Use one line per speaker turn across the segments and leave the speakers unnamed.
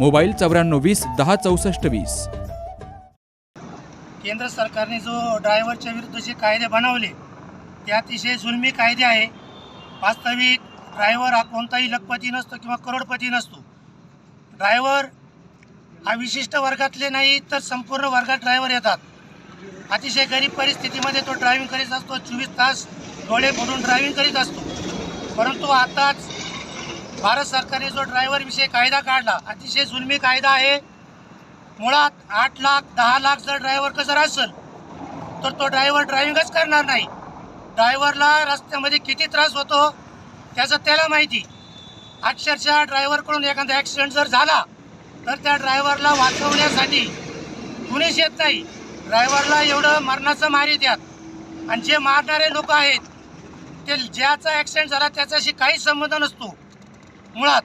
Mobile चौऱ्याण्णव वीस दहा चौसष्ट वीस.
केंद्र सरकारने जो ड्रायव्हरच्या विरुद्ध जे कायदे बनवले ते अतिशय जुलमी कायदे आहे. वास्तविक ड्रायव्हर हा कोणताही लखपती नसतो किंवा करोडपती नसतो. ड्रायव्हर हा विशिष्ट वर्गातले नाही तर संपूर्ण वर्गात ड्रायव्हर येतात. अतिशय गरीब परिस्थितीमध्ये तो ड्रायव्हिंग करीत असतो चोवीस तास डोळे मोडून ड्रायव्हिंग करीत असतो. परंतु आताच भारत सरकारने जो ड्रायव्हरविषयी कायदा काढला अतिशय जुलमी कायदा आहे. मुळात आठ लाख दहा लाख जर ड्रायव्हर जर असेल तर तो ड्रायव्हर ड्रायव्हिंगच करणार नाही. ड्रायव्हरला रस्त्यामध्ये किती त्रास होतो त्याचं त्याला माहिती. अक्षरशः ड्रायव्हरकडून एखादा ॲक्सिडेंट जर झाला तर त्या ड्रायव्हरला वाचवण्यासाठी कुणीच येत नाही. ड्रायव्हरला एवढं मरणाचं मारी द्यात आणि जे मारणारे लोक आहेत ते ज्याचा ॲक्सिडेंट झाला त्याच्याशी काहीच संबंध नसतो. मुळात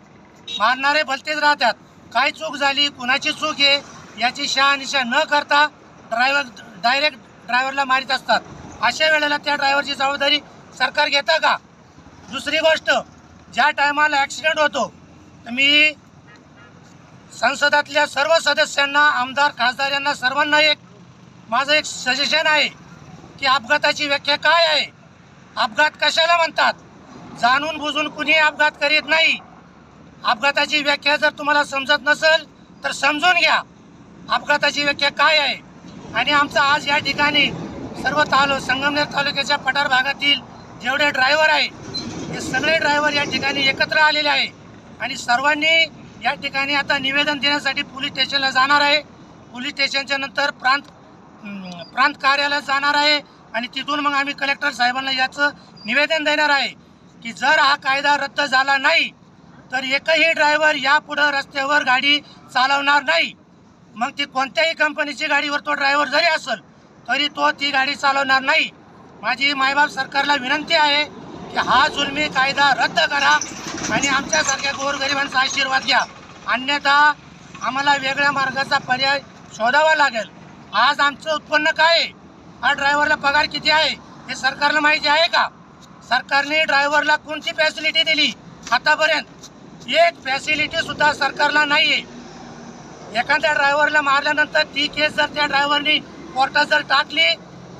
मारणारे भलतेच राहतात. काय चूक झाली कुणाची चूक आहे याची शहानिशा न करता ड्रायव्हर डायरेक्ट ड्रायव्हरला मारित असतात. अशा वेळेला त्या ड्रायव्हरची जबाबदारी सरकार घेता का? दुसरी गोष्ट ज्या टायमाला ॲक्सिडेंट होतो मी संसदातल्या सर्व सदस्यांना आमदार खासदार यांना सर्वांना एक माझं एक सजेशन आहे की अपघाताची व्याख्या काय आहे? अपघात कशाला म्हणतात? जाणून बुजून कुणी अपघात करीत नाही. अपघाताची व्याख्या जर तुम्हाला समजत नसेल तर समजून घ्या. अपघाताची व्याख्या काय आहे? आणि आमचा आज या ठिकाणी सर्व तालु संगमनेर तालुक्याच्या पठार भागातील जेवढे ड्रायव्हर आहे हे सगळे ड्रायव्हर या ठिकाणी एकत्र आलेले आहे. आणि सर्वांनी या ठिकाणी आता निवेदन देण्यासाठी पोलीस स्टेशनला जाणार आहे. पोलीस स्टेशनच्या नंतर प्रांत प्रांत कार्यालयात जाणार आहे. आणि तिथून मग आम्ही कलेक्टर साहेबांना याचं निवेदन देणार आहे की जर हा कायदा रद्द झाला नाही तर एकही ड्रायव्हर यापुढं रस्त्यावर गाडी चालवणार नाही. मग ती कोणत्याही कंपनीची गाडीवर तो ड्रायव्हर जरी असेल तरी तो ती गाडी चालवणार नाही. माझी मायबाप सरकारला विनंती आहे की हा जुलमी कायदा रद्द करा आणि आमच्यासारख्या गोरगरिबांचा आशीर्वाद घ्या. अन्यथा आम्हाला वेगळ्या मार्गाचा पर्याय शोधावा लागेल. आज आमचं उत्पन्न काय आहे? हा ड्रायव्हरला पगार किती आहे? हे सरकारला माहिती आहे का? सरकारने ड्रायव्हरला कोणती फॅसिलिटी दिली? आतापर्यंत एक फॅसिलिटी सुद्धा सरकारला नाही आहे एखाद्या ड्रायव्हरला मारल्यानंतर ती केस जर त्या ड्रायव्हरनी कोर्टात जर टाकली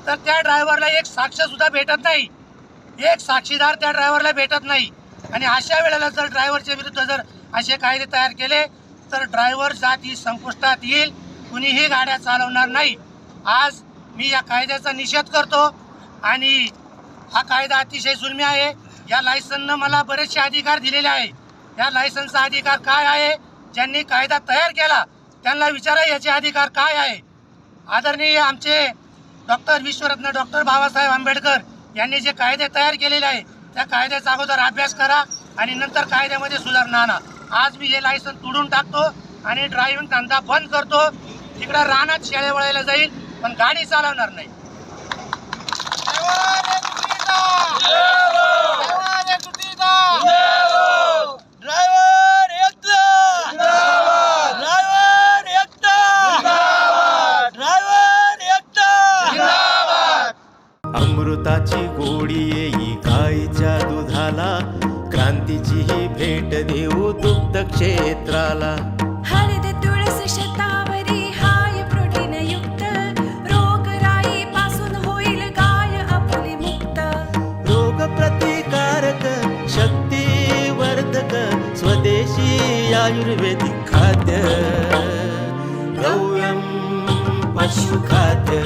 तर त्या ड्रायव्हरला एक साक्ष सुद्धा भेटत नाही. एक साक्षीदार त्या ड्रायव्हरला भेटत नाही. आणि अशा वेळेला जर ड्रायव्हरच्या विरुद्ध जर असे कायदे तयार केले तर ड्रायव्हर जाती संपुष्टात येईल कुणीही गाड्या चालवणार नाही. आज मी या कायद्याचा निषेध करतो आणि हा कायदा अतिशय जुलमी आहे. या लायसननं मला बरेचसे अधिकार दिलेले आहे या लायसनचा अधिकार काय आहे? ज्यांनी कायदा तयार केला त्यांना विचारा याचे अधिकार काय आहे? आदरणीय आमचे डॉक्टर विश्वरत्न डॉक्टर बाबासाहेब आंबेडकर यांनी जे कायदे तयार केलेले आहे त्या कायद्याचा अगोदर अभ्यास करा आणि नंतर कायद्यामध्ये सुधारणा आणा. आज मी हे लायसन तोडून टाकतो आणि ड्रायव्हिंग धंदा बंद करतो. तिकडं रानात शेळे वळायला जाईल पण गाडी चालवणार नाही.
ड्रायव्हर एकटा ड्रायव्हर एकटा ड्रायव्हर एकटा
अमृताची गोडी येई गाईच्या दुधाला. क्रांतीची ही भेट देऊ दुग्ध क्षेत्राला.
हळद तुळस शतावरी हाय प्रोटीन युक्त. रोग राई पासून होईल गाय आपली मुक्त.
रोग प्रतिकारक शक्ती वर्धक स्वदेशी आयुर्वेदिक खाद्य. गौयम पशुखाद्य गौयम